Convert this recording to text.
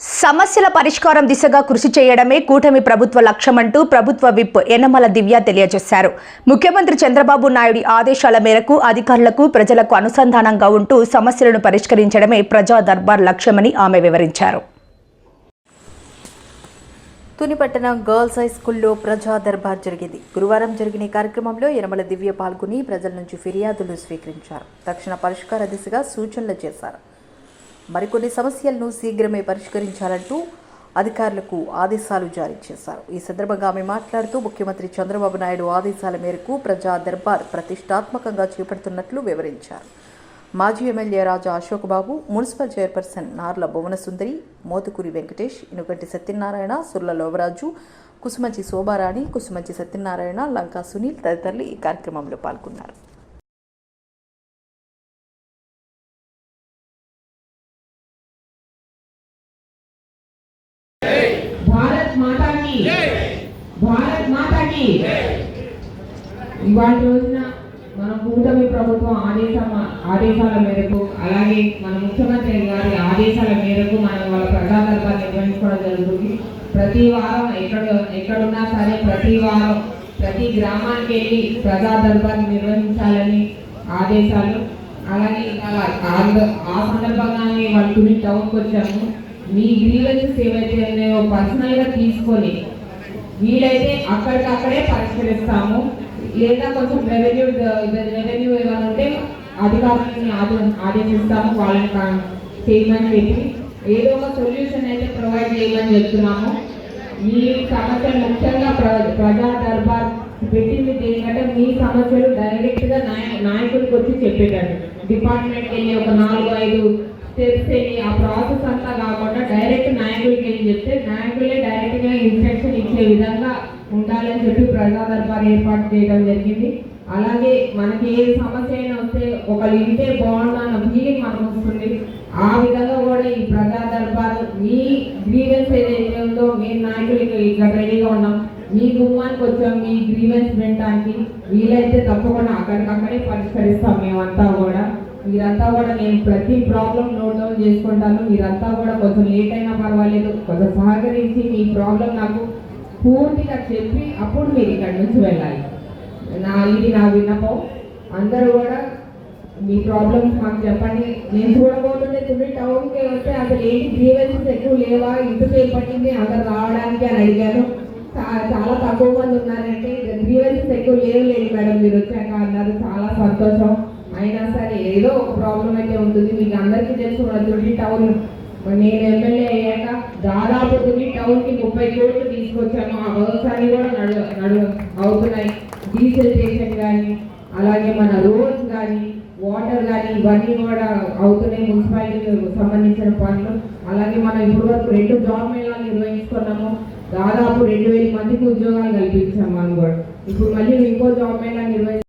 సమస్యల పరిష్కారం దిశగా కృషి చేయడమే కూటమి ప్రభుత్వ లక్ష్యమంటూ ప్రభుత్వ విప్ ఎనమల దివ్య తెలియజేశారు. ముఖ్యమంత్రి చంద్రబాబు నాయుడి ఆదేశాల మేరకు అధికారులకు ప్రజలకు అనుసంధానంగా ఉంటూ సమస్యలను పరిష్కరించడమే ప్రజా దర్బార్ లక్ష్యమని ఆమె వివరించారు. తునిపట్టణ గర్ల్స్ హై స్కూల్లో ప్రజా దర్బార్ జరిగింది. గురువారం జరిగిన కార్యక్రమంలో యనమల దివ్య పాల్గొని ప్రజల నుంచి ఫిర్యాదులు స్వీకరించారు. తక్షణ పరిష్కార దిశగా సూచనలు చేశారు. మరికొన్ని సమస్యలను శీఘ్రమే పరిష్కరించాలంటూ అధికారులకు ఆదేశాలు జారీ చేశారు. ఈ సందర్భంగా ఆమె మాట్లాడుతూ ముఖ్యమంత్రి చంద్రబాబు నాయుడు ఆదేశాల మేరకు ప్రజా దర్బార్ ప్రతిష్టాత్మకంగా చేపడుతున్నట్లు వివరించారు. మాజీ MLA Raja Ashok Babu municipal chairperson Narla Bhuvanasundari Mothukuri Venkatesh Inuganti Satyanarayana Surla Lovaraju Kusumanchi Shobharani Kusumanchi Satyanarayana Lanka Sunil తదితరులు ఈ కార్యక్రమంలో పాల్గొన్నారు. భారత్ మాతాకి భారత్ మాతాకి ఇవాళ రోజున మన కూటమి ప్రభుత్వం ఆదేశం ఆదేశాల మేరకు అలాగే మన ముఖ్యమంత్రి గారి ఆదేశాల మేరకు మనం వాళ్ళ ప్రజాదర్భాన్ని నిర్వహించుకోవడం జరుగుతుంది. ప్రతి వారం ఎక్కడ ఎక్కడున్నా సరే ప్రతి వారం ప్రతి గ్రామానికి వెళ్ళి ప్రజాదర్భాన్ని నిర్వహించాలని ఆదేశాలు. అలాగే అలా ఆ- సందర్భంగానే వాళ్ళు టౌన్కి వచ్చాము. మీ గ్రీవెన్సెస్ ఏవైతే ఉన్నాయో పర్సనల్గా తీసుకొని వీలైతే అక్కడికక్కడే పరిష్కరిస్తాము. లేదా కొంచెం రెవెన్యూ రెవెన్యూ ఏమైనా ఉంటే అధికారులని ఆది ఆదేశిస్తాము వాళ్ళని చేయమని చెప్పి. ఏదో ఒక సొల్యూషన్ అయితే ప్రొవైడ్ చేయమని చెప్తున్నాము. మీ సమస్యలు ముఖ్యంగా ప్ర- ప్రజా దర్బార్ పెట్టింది ఏంటంటే మీ సమస్యలు డైరెక్ట్గా నాయ- నాయకుడికి వచ్చి చెప్పేటట్టు. డిపార్ట్మెంట్కి వెళ్ళి ఒక నాలుగు ఐదు చేస్తే ఆ ప్రాసెస్ అంతా కాకుండా డైరెక్ట్ నాయకుడికి వెళ్ళి చెప్తే నాయకులే డైరెక్ట్గా ఇన్స్ట్రక్షన్ ఇచ్చే విధంగా ఉండాలని చెప్పి ప్రజా దర్బార్ ఏర్పాటు చేయడం జరిగింది. అలాగే మనకి ఏ సమస్య అయినా వస్తే ఒకళ్ళు ఇంటే బాగుండు అన్న ఫీలింగ్ మనకు వస్తుంది. ఆ విధంగా కూడా ఈ ప్రజా దర్బార్ మీ గ్రీవెన్స్ ఏదైతే ఉందో మేము నాయకులకి ఇక్కడ రెడీగా ఉన్నాం. మీ గుమ్మానికి వచ్చాం మీ గ్రీవెన్స్ వినడానికి వీలైతే తప్పకుండా అక్కడికక్కడే పరిష్కరిస్తాం మేమంతా కూడా. మీరంతా కూడా నేను ప్రతి ప్రాబ్లం నోట్ డౌన్ చేసుకుంటాను. మీరంతా కూడా కొంచెం లేట్ అయినా పర్వాలేదు. కొంచెం సహకరించి మీ ప్రాబ్లం నాకు పూర్తిగా చెప్పి అప్పుడు మీరు ఇక్కడి నుంచి వెళ్ళాలి. నా ఇది నా విన్నపం. అందరూ కూడా మీ ప్రాబ్లమ్స్ మాకు చెప్పండి. నేను చూడబోతుంటే తుడి టౌన్కి వస్తే అసలు ఏంటి గ్రీవెన్సెస్ ఎక్కువ లేవా? ఇంతసేపు పట్టింది? అందరు రావడానికి అని అడిగాను. చాలా తక్కువ మంది ఉన్నారంటే గ్రీవెన్సెస్ ఎక్కువ లేవు లేదు మేడం మీరు వచ్చాక అన్నారు. చాలా సంతోషం. అయినా సరే ఏదో ఒక ప్రాబ్లం అయితే ఉంటుంది. మీకు అందరికీ తెలుసు మన తుడి టౌన్ నేను ఎమ్మెల్యే అయ్యాక దాదాపు తుడి టౌన్కి ముప్పై కోట్లు తీసుకొచ్చాము ఆ వర్క్స్ కూడా నడు నడు అవుతున్నాయి. డీజిల్ స్టేషన్ కానీ అలాగే మన రోడ్స్ కానీ వాటర్ కానీ ఇవన్నీ కూడా అవుతున్నాయి మున్సిపాలిటీకి సంబంధించిన పనులు. అలాగే మనం ఇప్పుడు వరకు రెండు జాబ్ మేళాలు నిర్వహించుకున్నాము దాదాపు రెండు వేల మందికి ఉద్యోగాలు కల్పించాము మనం కూడా. ఇప్పుడు మళ్ళీ ఇంకో జాబ్ మేళా నిర్వహించాము